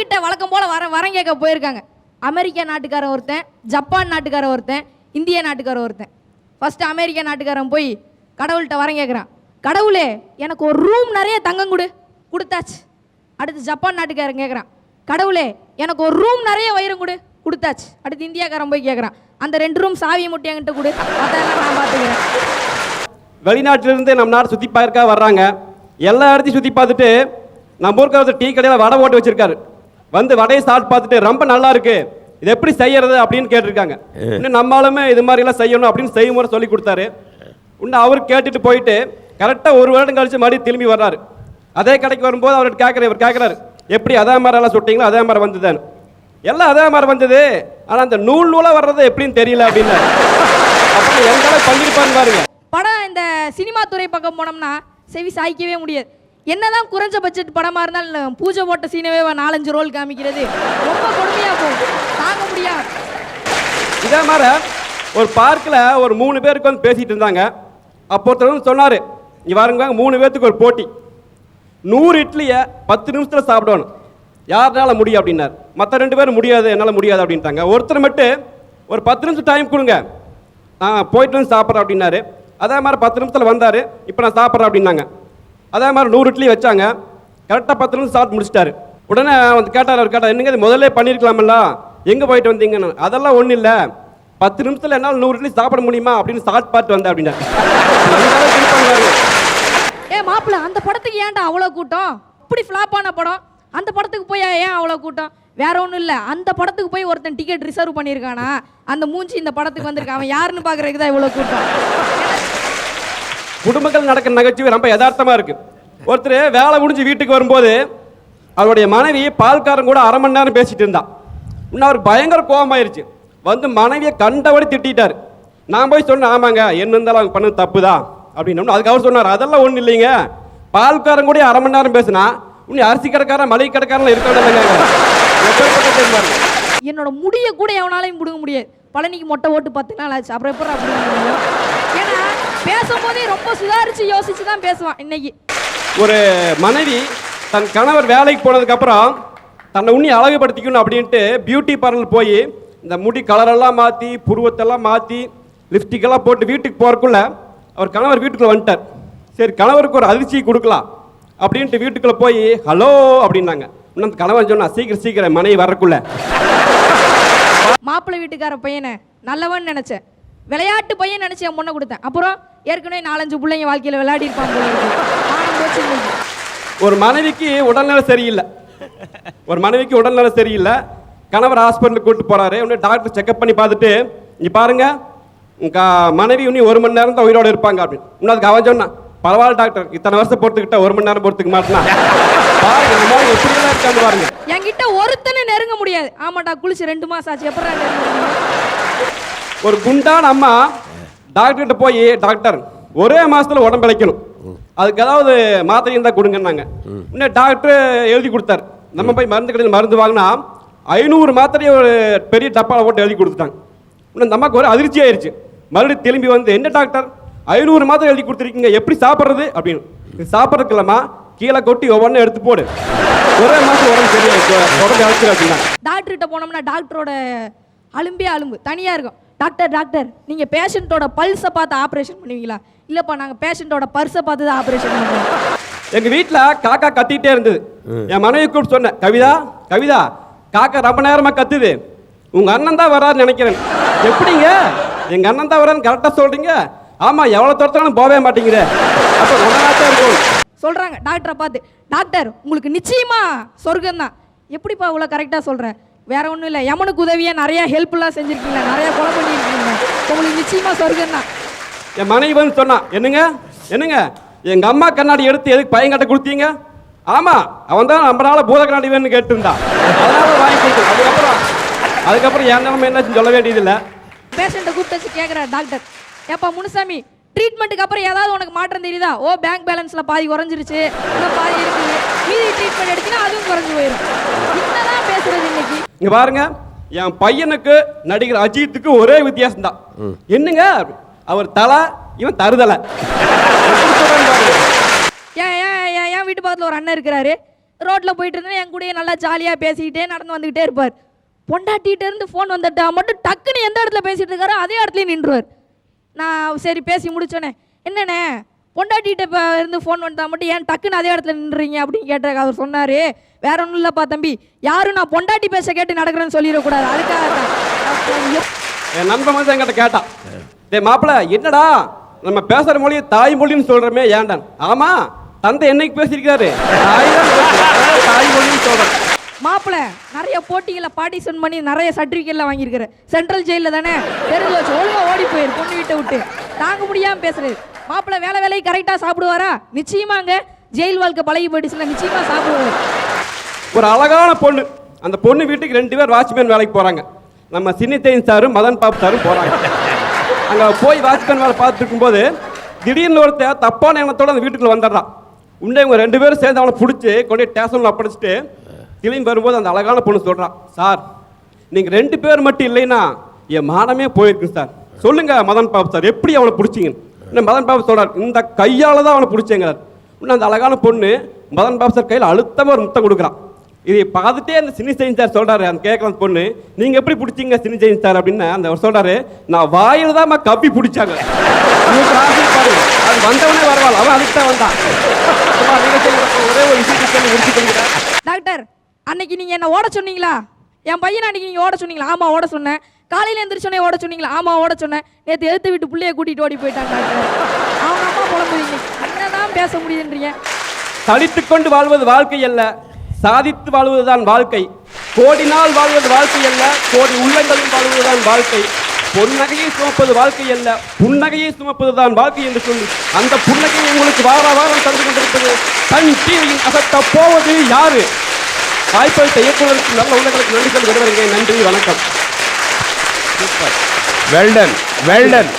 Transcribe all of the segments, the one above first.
கிட்ட வழக்கம் போல வர வரம் கேட்க போயிருக்காங்க. அமெரிக்க நாட்டுக்காரன் ஒருத்தன் ஜப்பான் நாட்டுக்காரன் ஒருத்தன் இந்திய நாட்டுக்காரன் ஒருத்தன். ஃபர்ஸ்ட் அமெரிக்க நாட்டுக்காரன் போய் கடவுள்கிட்ட வரம் கேட்குறான். கடவுளே எனக்கு ஒரு ரூம் நிறைய தங்கம் கொடு. கொடுத்தாச்சு. அடுத்து ஜப்பான் நாட்டுக்காரன் கேட்குறான். கடவுளே எனக்கு ஒரு ரூம் நிறைய வைரம் கொடு. கொடுத்தாச்சு. அடுத்து இந்தியாக்காரன் போய் கேட்குறான். அந்த ரெண்டு ரூம் சாவியை மட்டும் என்கிட்ட கொடு. அதெல்லாம் நான் பார்த்துக்கிறேன். வெளிநாட்டிலிருந்து நம்ம நாடு சுற்றி பார்க்க வர்றாங்க. எல்லா இடத்தையும் சுற்றி பார்த்துட்டு நம்ம ஊருக்கு டீ கடையில் வடை போட்டு வச்சிருக்காரு. வந்து வடையை சாப்பிட்டு பார்த்துட்டு ரொம்ப நல்லா இருக்கு. இது எப்படி செய்யறது? அப்படின்னு கேட்டிருக்காங்க. இன்னும் நம்மளுமே இது மாதிரிலாம் செய்யணும் அப்படின்னு செய்முறை சொல்லி கொடுத்தாரு. இன்னும் அவர் கேட்டுட்டு போயிட்டு கரெக்டாக ஒரு வருடம் கழிச்சு மறுபடியும் திரும்பி வர்றாரு. அதே கடைக்கு வரும்போது அவர்கிட்ட கேட்குற இவர் கேட்குறாரு எப்படி அதே மாதிரி எல்லாம் சுட்டீங்களோ? அதே மாதிரி வந்ததுன்னு. எல்லாம் அதே மாதிரி வந்தது. ஆனால் அந்த நூல் நூலாக வர்றது எப்படின்னு தெரியல அப்படின்னு. அப்போ எந்த அளவுக்கு பண்ணியிருப்பாருன்னு பாருங்க. படம் இந்த சினிமா துறை பக்கம் போனோம்னா செவி சாய்க்கவே முடியாது. என்னதான் குறைஞ்ச பட்ஜெட் படமா இருந்தாலும் பூஜை போட்ட சீனவே நாலஞ்சு ரோல் காமிக்கிறது. ரொம்ப கொடுமையா போகும் தாங்க முடியாது. இதே மாதிரி ஒரு பார்க்கில் ஒரு மூணு பேர் உட்காந்து பேசிட்டு இருந்தாங்க. அப்போ ஒருத்தர் வந்து சொன்னார் இங்கே வாருங்க மூணு பேர்த்துக்கு ஒரு போட்டி. நூறு இட்லியை பத்து நிமிஷத்தில் சாப்பிடணும். யாருனால முடியும்? அப்படின்னார். மற்ற ரெண்டு பேரும் முடியாது என்னால் முடியாது அப்படின்ட்டாங்க. ஒருத்தர் மட்டும் ஒரு பத்து நிமிஷம் டைம் கொடுங்க. நான் போயிட்டு வந்து சாப்பிட்றேன் அப்படின்னாரு. அதே மாதிரி பத்து நிமிஷத்தில் வந்தார். இப்போ நான் சாப்பிட்றேன் அப்படின்னாங்க. அதே மாதிரி நூறு இட்லி வச்சாங்க. கரெக்டாக பத்து நிமிஷம் சாப்பிட்டு முடிச்சிட்டாரு. உடனே வந்து கேட்டார் அவர் கேட்டார் என்னங்க முதல்ல பண்ணியிருக்கலாமல்ல எங்கே போயிட்டு வந்தீங்கன்னு? அதெல்லாம் ஒன்றும் இல்லை. பத்து நிமிஷத்தில் என்னால் நூறு இட்லி சாப்பிட முடியுமா அப்படின்னு ஷார்ட் பாட்டு வந்தேன் அப்படின்னாரு. ஏ மாப்பிள்ள அந்த படத்துக்கு ஏன்டா அவ்வளோ கூட்டம்? இப்படி ஃப்ளாப்பான படம். அந்த படத்துக்கு போய் ஏன் அவ்வளோ கூட்டம்? வேற ஒன்றும் இல்லை. அந்த படத்துக்கு போய் ஒருத்தன் டிக்கெட் ரிசர்வ் பண்ணியிருக்கானா? அந்த மூஞ்சி இந்த படத்துக்கு வந்திருக்கான் அவன் யாருன்னு பார்க்குறதுக்கு தான் இவ்வளோ கூட்டம். குடும்பங்கள் நடக்கிற நகைச்சுவை ரொம்ப யதார்த்தமா இருக்கு. ஒருத்தர் வேலை முடிஞ்சு வீட்டுக்கு வரும்போது அவருடைய மனைவி பால்காரன் கூட அரை மணி நேரம் பேசிட்டு இருந்தான் இன்னும் அவருக்கு பயங்கர கோபமாயிருச்சு. வந்து மனைவியை கண்டபடி திட்டிட்டாரு. நான் போய் சொன்னேன் ஆமாங்க என்ன இருந்தாலும் அவங்க பண்ணது தப்பு தான் அப்படின்னு அதுக்கு அவர் சொன்னார். அதெல்லாம் ஒன்றும் இல்லைங்க. பால்காரன் கூட அரை மணி நேரம் பேசினா இன்னும் அரிசி கடைக்காரன் மளிகை கடைக்காரன் இருக்க பாருங்க. என்னோட முடிய கூட எவனாலையும் பிடுங்க முடியாது. பழனிக்கு மொட்டை ஓட்டு பத்து நாள் ஆச்சு. அப்புறம் எப்படி ஏன்னா பேசும்போதே ரொம்ப சுதாரிச்சு யோசிச்சு தான் பேசுவான் இன்னைக்கு. ஒரு மனைவி தன் கணவர் வேலைக்கு போனதுக்கப்புறம் தன்னை உன்னி அழகுபடுத்திக்கணும் அப்படின்ட்டு பியூட்டி பார்லர் போய் இந்த முடி கலரெல்லாம் மாற்றி புருவத்தெல்லாம் மாற்றி லிப்ஸ்டிக்கெல்லாம் போட்டு வீட்டுக்கு போகிறக்குள்ள அவர் கணவர் வீட்டுக்குள்ளே வந்துட்டார். சரி கணவருக்கு ஒரு அதிர்ச்சி கொடுக்கலாம் அப்படின்ட்டு வீட்டுக்குள்ளே போய் ஹலோ அப்படின்னாங்க. இன்னும் அந்த கணவன் சொன்னா சீக்கிரம் சீக்கிரம் மனைவி வரக்குள்ள மாப்பிள்ளை வீட்டுக்கார பையனை நல்லவன் நினைச்சேன். விளையாட்டு பையன் நினைச்சு என் பொண்ணை கொடுத்தேன். அப்புறம் ஏற்கனவே நாலஞ்சு பிள்ளைங்க வாழ்க்கையில விளையாடி இன்னைக்கு. ஒரு மனைவிக்கு உடல்நலம் சரியில்லை. ஒரு மனைவிக்கு உடல்நலம் சரியில்லை. கணவர் ஹாஸ்பிட்டலுக்கு கூட்டு போறாரு. உடனே டாக்டர் செக்அப் பண்ணி பார்த்துட்டு இங்க பாருங்க உங்க மனைவி இன்னும் ஒரு மணி நேரம் தான் உயிரோட இருப்பாங்க அப்படின்னு. இன்னும் அதுக்கு அவன் சொன்னான் பரவாயில்ல டாக்டர் இத்தனை வருஷம் பொறுத்துக்கிட்ட ஒரு மணி நேரம் பொறுத்துக்க மாட்டேனா பாருங்க இந்த மாதிரி எப்படியெல்லாம் பாருங்க. என்கிட்ட ஒருத்தனை நெருங்க முடியாது. ஆமாடா குளிச்சு ரெண்டு மாசம் ஆச்சு. எப்படா? ஒரு குண்டான அம்மா டாக்டர்கிட்ட போய் டாக்டர் ஒரே மாசத்துல உடம்பு இழைக்கணும். அதுக்கு ஏதாவது மாத்திரை இருந்தா கொடுங்கன்னாங்க. இன்னும் டாக்டர் எழுதி கொடுத்தாரு. நம்ம போய் மருந்து கடையில் மருந்து வாங்கினா ஐநூறு மாத்திரையை ஒரு பெரிய டப்பாவில் போட்டு எழுதி கொடுத்துட்டாங்க. இன்னும் இந்த அம்மாவுக்கு ஒரு அதிர்ச்சி ஆயிருச்சு. மறுபடியும் திரும்பி வந்து என்ன டாக்டர் ஐநூறு மாத்திரை எழுதி கொடுத்துருக்கீங்க. எப்படி சாப்பிட்றது? அப்படின்னு. சாப்பிட்றதுக்கு இல்லம்மா. கீழே கொட்டி ஒவ்வொன்றும் எடுத்து போடு. ஒரே மாதம் உடம்பு சரியாயிடுச்சு. உடம்பு இழைச்சிரு அப்படின்னா டாக்டர்கிட்ட போனோம்னா டாக்டரோட அலும்பே அலும்பு. தனியாக இருக்கும். டாக்டர் டாக்டர் நீங்க பேஷண்ட்டோட பல்ஸை பார்த்து ஆபரேஷன் பண்ணுவீங்களா? இல்லப்பா நாங்க பேஷண்ட்டோட பர்ஸை பார்த்து தான் ஆபரேஷன் பண்ணுவோம். எங்க வீட்ல காக்கா கத்திட்டே இருந்தது. என் மனைவி கூப்பிட்டு சொன்னேன் கவிதா கவிதா காக்கா ரொம்ப நேரமா கத்துது. உங்க அண்ணன் தான் வராருன்னு நினைக்கிறேன். எப்படிங்க? எங்க அண்ணன் தான் வரான்னு கரெக்டா சொல்றீங்க? ஆமா எவ்வளவு துரத்தாலும் போகவே மாட்டேங்குது. அப்ப இருக்கும். சொல்றாங்க டாக்டரை பார்த்து டாக்டர் உங்களுக்கு நிச்சயமா சொர்க்கம் தான் எப்படிப்பா இவ்வளோ கரெக்டாக சொல்கிறேன் வேற ஒன்றும் இல்லை. யமனுக்கு உதவியாக நிறைய ஹெல்ப்லாம் செஞ்சுருக்கீங்க நிறைய கொலை பண்ணியிருக்கீங்க உங்களுக்கு நிச்சயமா சொர்க்கம் தான். என் மனைவி வந்து சொன்னா என்னங்க? என்னங்க? எங்க அம்மா கண்ணாடி எடுத்து எதுக்கு பையன் கட்ட கொடுத்தீங்க? ஆமா அவன் தான் நம்ம நாள பூத கண்ணாடி வேணும்னு கேட்டுருந்தான் அதனால வாங்கி கொடுத்தேன். அதுக்கப்புறம் அதுக்கப்புறம் என் நிலைமை என்னாச்சுன்னு சொல்ல வேண்டியதில்லை. பேஷண்ட்டை கூப்பிட்டு வச்சு கேட்குறாரு டாக்டர் ஏப்பா முனுசாமி ட்ரீட்மெண்ட்டுக்கு அப்புறம் ஏதாவது உனக்கு மாற்றம் தெரியுதா? ஓ பேங்க் பேலன்ஸில் பாதி குறைஞ்சிருச்சு. இன்னும் பாதி இருக்குது மீதி ட்ரீட்மெண்ட் எடுத்தீங்கன்னா அதுவும் குறைஞ்சு போயிடும் என்னதான் பேசுறது இன்னைக்கு. இங்க பாருங்க என் பையனுக்கு நடிகர் அஜித்துக்கு ஒரே வித்தியாசம் தான் என்னங்க? அவர் தலை இவன் தருதலை. ஏன் ஏன் ஏன் என் வீட்டு பக்கத்தில் ஒரு அண்ணன் இருக்கிறாரு? ரோட்டில் போயிட்டு இருந்தேன் என் கூடயே நல்லா ஜாலியாக பேசிக்கிட்டே நடந்து வந்துக்கிட்டே இருப்பார். பொண்டாட்டிகிட்ட இருந்து ஃபோன் வந்துட்டா மட்டும் டக்குன்னு எந்த இடத்துல பேசிட்டு இருக்காரோ அதே இடத்துலயே நின்றுவார். நான் சரி பேசி முடிச்சோன்னே என்னண்ணே? பொண்டாட்டிகிட்ட இப்போ இருந்து ஃபோன் வந்தா மட்டும் ஏன் டக்குன்னு அதே இடத்துல நின்றுறீங்க? அப்படின்னு கேட்ட அவர் சொன்னார். வேற ஒன்றும் இல்லைப்பா தம்பி. யாரும் நான் பொண்டாட்டி பேச கேட்டு நடக்கிறேன்னு சொல்லிடக்கூடாது. அதுக்காக என் நண்பன் வந்து என்கிட்ட கேட்டான். டேய் மாப்பிள என்னடா? நம்ம பேசுற மொழி தாய் மொழின்னு சொல்றமே ஏன்டான் ஆமா தந்தை என்னைக்கு பேசியிருக்காரு? தாய் தான் பேசுறாரு, தாய் மொழின்னு சொல்றேன். மாப்பிள நிறைய போட்டிகளை பார்ட்டிசிபேட் பண்ணி நிறைய சர்டிஃபிகேட்லாம் வாங்கியிருக்கிற சென்ட்ரல் ஜெயிலில் தானே தெரிஞ்சு வச்சு ஒழுங்கா ஓடி போயிரு பொண்ணு வீட்டை விட்டு. தாங்க முடியாமல் பேசுறது. மாப்பிள்ளை வேலை வேலையை கரெக்டாக சாப்பிடுவாரா? நிச்சயமாங்க. ஜெயில் வாழ்க்கை பழகி போயிடுச்சுன்னா நிச்சயமாக சாப்பிடுவாரு. ஒரு அழகான பொண்ணு. அந்த பொண்ணு வீட்டுக்கு ரெண்டு பேர் வாட்ச்மேன் வேலைக்கு போகிறாங்க நம்ம சின்னித்தையன் சாரும் மதன் பாப் சாரும் போகிறாங்க அங்கே போய் வாட்ச்மேன் வேலை பார்த்துருக்கும் போது திடீர்னு ஒருத்தர் தப்பான எண்ணத்தோடு அந்த வீட்டுக்குள்ள வந்துடுறான். உண்டே இவங்க ரெண்டு பேரும் சேர்ந்து அவனை பிடிச்சி கொண்டு ஸ்டேஷனில் அப்படிச்சிட்டு திரும்பி வரும்போது அந்த அழகான பொண்ணு சொல்கிறான் சார் நீங்கள் ரெண்டு பேர் மட்டும் இல்லைன்னா என் மானமே போயிருக்கு சார். சொல்லுங்க மதன் பாப் சார் எப்படி அவனை பிடிச்சிங்கன்னு. இன்னும் மதன் பாபு சொல்கிறார் இந்த கையால் தான் அவனை பிடிச்சேங்கிறார். இன்னும் அந்த அழகான பொண்ணு மதன் பாபு சார் கையில் அழுத்தமாக ஒரு முத்தம் கொடுக்குறான். இதை பார்த்துட்டே அந்த சினி செயின் சார் சொல்கிறாரு அந்த கேட்கலாம் பொண்ணு நீங்கள் எப்படி பிடிச்சீங்க சினி செயின் சார்? அப்படின்னு அந்த அவர் சொல்கிறாரு நான் வாயில் தான் கப்பி பிடிச்சாங்க. அது வந்தவனே வரவாள். அவன் அதுக்கு தான். வந்தான் ஒரே ஒரு விஷயத்தை சொல்லி டாக்டர் அன்னைக்கு நீங்கள் என்ன ஓட சொன்னீங்களா? என் பையனை அன்னைக்கு நீங்கள் ஓட சொன்னீங்களா? ஆமாம் ஓட சொன்னேன். காலையில் எந்திரிச்சோடனே ஓட சொன்னீங்களா? ஆமாம் ஓட சொன்னேன். நேற்று எடுத்து விட்டு பிள்ளைய கூட்டிகிட்டு ஓடி போயிட்டாங்க அவங்க அம்மா புலம்புறீங்க. என்னதான் பேச முடியுன்றீங்க தடித்து கொண்டு வாழ்வது வாழ்க்கை அல்ல. சாதித்து வாழ்வதுதான் வாழ்க்கை. கோடி நாள் வாழ்வது வாழ்க்கை அல்ல. கோடி உள்ளங்களில் வாழ்வதுதான் வாழ்க்கை. பொன்னகையை சுமப்பது வாழ்க்கை அல்ல. புன்னகையை சுமப்பதுதான் வாழ்க்கை என்று சொல்லி அந்த புன்னகையை உங்களுக்கு வார வாரம் தந்து கொண்டிருப்பது தன் டிவியின் அகத்த போவது யாரு? வாய்ப்பளித்த இயக்குநருக்கு நல்ல உள்ளங்களுக்கு நன்றி சொல்லி விடுவருங்க நன்றி வணக்கம். வெல்டன் வெல்டன்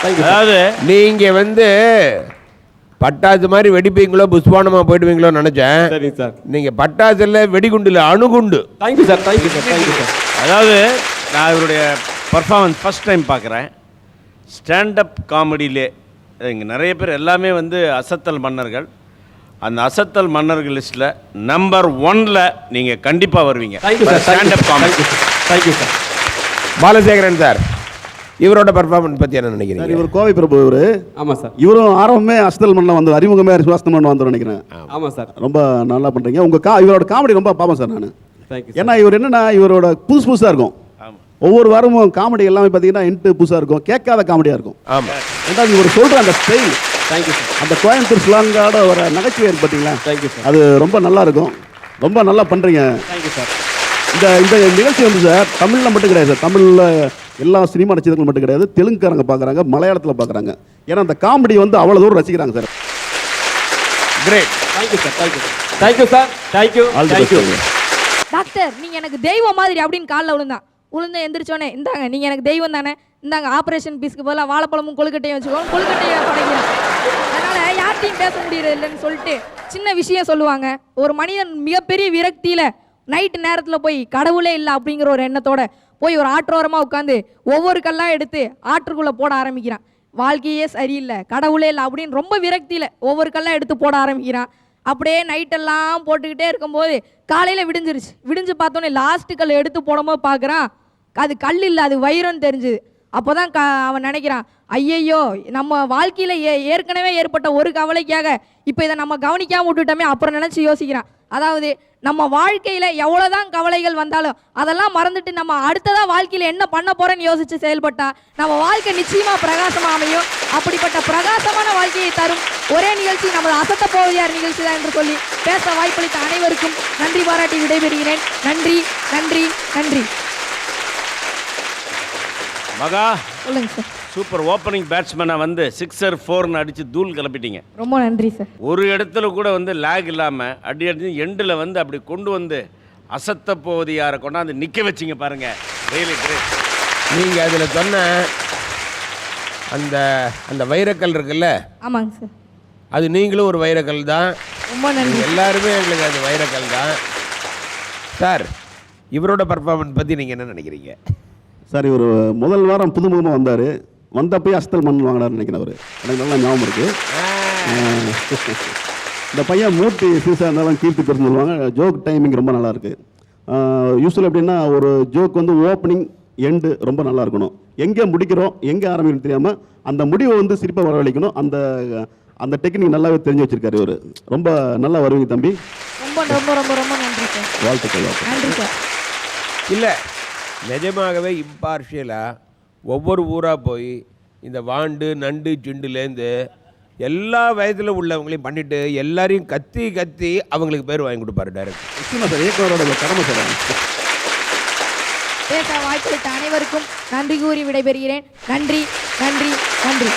Thank you, sir. அதாவது நீங்க வந்து பட்டாசு மாதிரி வெடிப்பீங்களோ புஷ்பானமா போயிடுவீங்களோ நினைச்சேன். சரிங்க சார். நீங்க பட்டாசுல வெடிகுண்டுல அணுகுண்டு. Thank you sir thank you sir thank you sir அதாவது நான் இவருடைய பர்ஃபார்மன்ஸ் ஃபஸ்ட் டைம் பார்க்குறேன். ஸ்டாண்டப் காமெடியிலே இங்கே நிறைய பேர் எல்லாமே வந்து அசத்தல் மன்னர்கள். அந்த அசத்தல் மன்னர்கள் லிஸ்ட்டில் நம்பர் ஒன்ல நீங்கள் கண்டிப்பாக வருவீங்க. Thank you sir standup comedy thank you sir Balasekaran sir இவரோட பர்ஃபார்மன்ஸ் பத்தி என்ன சார் நினைக்கிறீங்க இவர் கோவை பிரபு இவர். ஆமாம் சார். இவரும் ஆரம்பமே அஸ்தல் மண்ண வந்து அறிமுகமே சுவாசம் மண்ண வந்து நினைக்கிறேன். ஆமாம் சார். ரொம்ப நல்லா பண்றீங்க. உங்க கா இவரோட காமெடி ரொம்ப பார்ப்பேன் சார் நான். ஏன்னா இவர் என்னன்னா இவரோட புதுசு புதுசா இருக்கும். ஆமாம் ஒவ்வொரு வாரமும் காமெடி எல்லாமே பார்த்தீங்கன்னா இன்ட்டு புதுசா இருக்கும். கேட்காத காமெடியா இருக்கும். ஆமா. ரெண்டாவது இவர் சொல்ற அந்த ஸ்டைல் தேங்க்யூ சார். அந்த கோயம்புத்தூர் ஸ்லாங்கோட வர நகைச்சுவை இருக்கு பார்த்தீங்களா? Thank you sir. அது ரொம்ப நல்லா இருக்கும். ரொம்ப நல்லா பண்றீங்க. Thank you sir. இந்த இந்த நிகழ்ச்சி வந்து சார் தமிழில் மட்டும் கிடையாது சார். தமிழில் எல்லா சினிமா நட்சத்திரங்கள் மட்டும் கிடையாது. தெலுங்குக்காரங்க பார்க்குறாங்க மலையாளத்தில் பார்க்குறாங்க ஏன்னா அந்த காமெடி வந்து அவ்வளோ தூரம் ரசிக்கிறாங்க sir. Great thank you sir thank you thank you sir thank you thank you doctor நீங்கள் எனக்கு தெய்வம் மாதிரி அப்படின்னு காலில் விழுந்தான் விழுந்து எந்திரிச்சோன்னே இந்தாங்க நீங்கள் எனக்கு தெய்வம் தானே. இந்தாங்க ஆப்ரேஷன் பீஸ்க்கு பதிலாக வாழைப்பழமும் கொழுக்கட்டையும் வச்சுக்கோங்க. கொழுக்கட்டையை படைக்கிறேன் அதனால் யார்ட்டையும் பேச முடியறது இல்லைன்னு சொல்லிட்டு சின்ன விஷயம் சொல்லுவாங்க. ஒரு மனிதன் மிகப்பெரிய விரக்தியில் நைட்டு நேரத்தில் போய் கடவுளே இல்லை அப்படிங்கிற ஒரு எண்ணத்தோட போய் ஒரு ஆற்றோரமாக உட்காந்து ஒவ்வொரு கல்லாக எடுத்து ஆற்றுக்குள்ளே போட ஆரம்பிக்கிறான். வாழ்க்கையே சரியில்லை கடவுளே இல்லை அப்படின்னு ரொம்ப விரக்தியில் ஒவ்வொரு கல்லாக எடுத்து போட ஆரம்பிக்கிறான். அப்படியே நைட்டெல்லாம் போட்டுக்கிட்டே இருக்கும்போது காலையில் விடிஞ்சிருச்சு. விடிஞ்சு பார்த்தோன்னே லாஸ்ட்டு கல் எடுத்து போடும்போது பார்க்குறான் அது கல் இல்லை அது வைரம்னு தெரிஞ்சுது. அப்போ தான் க அவன் நினைக்கிறான் ஐயையோ நம்ம வாழ்க்கையில் ஏ ஏற்கனவே ஏற்பட்ட ஒரு கவலைக்காக இப்போ இதை நம்ம கவனிக்காமல் விட்டுட்டோமே அப்புறம் நினச்சி யோசிக்கிறான். அதாவது நம்ம வாழ்க்கையில் எவ்வளோதான் கவலைகள் வந்தாலும் அதெல்லாம் மறந்துட்டு நம்ம அடுத்ததாக வாழ்க்கையில் என்ன பண்ண போகிறேன்னு யோசித்து செயல்பட்டா நம்ம வாழ்க்கை நிச்சயமாக பிரகாசமாக அமையும். அப்படிப்பட்ட பிரகாசமான வாழ்க்கையை தரும். ஒரே நிகழ்ச்சி நமது அசத்த போவதியார் நிகழ்ச்சி தான் என்று சொல்லி பேச வாய்ப்பளித்த அனைவருக்கும் நன்றி பாராட்டி விடைபெறுகிறேன். நன்றி நன்றி நன்றி. மகா சொல்லுங்க சார். சூப்பர் ஓப்பனிங் பேட்ஸ்மேனாக வந்து சிக்ஸர் ஃபோர்னு அடித்து தூள் கிளப்பிட்டீங்க. ரொம்ப நன்றி சார். ஒரு இடத்துல கூட வந்து லேக் இல்லாமல் அடி அடி எண்டில் வந்து அப்படி கொண்டு வந்து அசத்த போவது யாரை கொண்டாந்து நிற்க வச்சிங்க பாருங்க. ரியலி கிரேட் நீங்க அதுல சொன்ன அந்த அந்த வைரக்கல் இருக்குல்ல? ஆமாங்க சார். அது நீங்களும் ஒரு வைரக்கல் தான். ரொம்ப நன்றி. எல்லாருமே எங்களுக்கு அது வைரக்கல் தான். சார் இவரோட பர்ஃபார்மன்ஸ் பத்தி நீங்க என்ன நினைக்கிறீங்க? சார் இவர் முதல் வாரம் புதுமுகமாக வந்தார். வந்தப்பயே அஸ்தல் மண் வாங்கினார் நினைக்கிறேன் அவர். எனக்கு நல்லா ஞாபகம் இருக்கு. இந்த பையன் மூர்த்தி சீசா இருந்தாலும் கீர்த்தி பெருசு சொல்லுவாங்க. ஜோக் டைமிங் ரொம்ப நல்லா இருக்கு. யூஸ்வல் எப்படின்னா ஒரு ஜோக் வந்து ஓப்பனிங் எண்டு ரொம்ப நல்லா இருக்கணும். எங்கே முடிக்கிறோம் எங்கே ஆரம்பிக்கணும் தெரியாமல் அந்த முடிவை வந்து சிரிப்பாக வரவழைக்கணும். அந்த அந்த டெக்னிக் நல்லாவே தெரிஞ்சு வச்சிருக்காரு இவர். ரொம்ப நல்லா வருவீங்க தம்பி. ரொம்ப ரொம்ப ரொம்ப ரொம்ப நன்றி சார். வாழ்த்துக்கள். நன்றி சார். இல்லை நிஜமாகவே இம்பார்ஷியலாக ஒவ்வொரு ஊராக போய் இந்த வாண்டு நண்டு சிண்டுலேருந்து எல்லா வயதில் உள்ளவங்களையும் பண்ணிட்டு எல்லாரையும் கத்தி கத்தி அவங்களுக்கு பேர் வாங்கி கொடுப்பாரு டைரக்ட் நிச்சயமா சார் இயக்குனரோட கடமை சார் பேச வாய்ப்பளித்த அனைவருக்கும் நன்றி கூறி விடைபெறுகிறேன். நன்றி நன்றி நன்றி.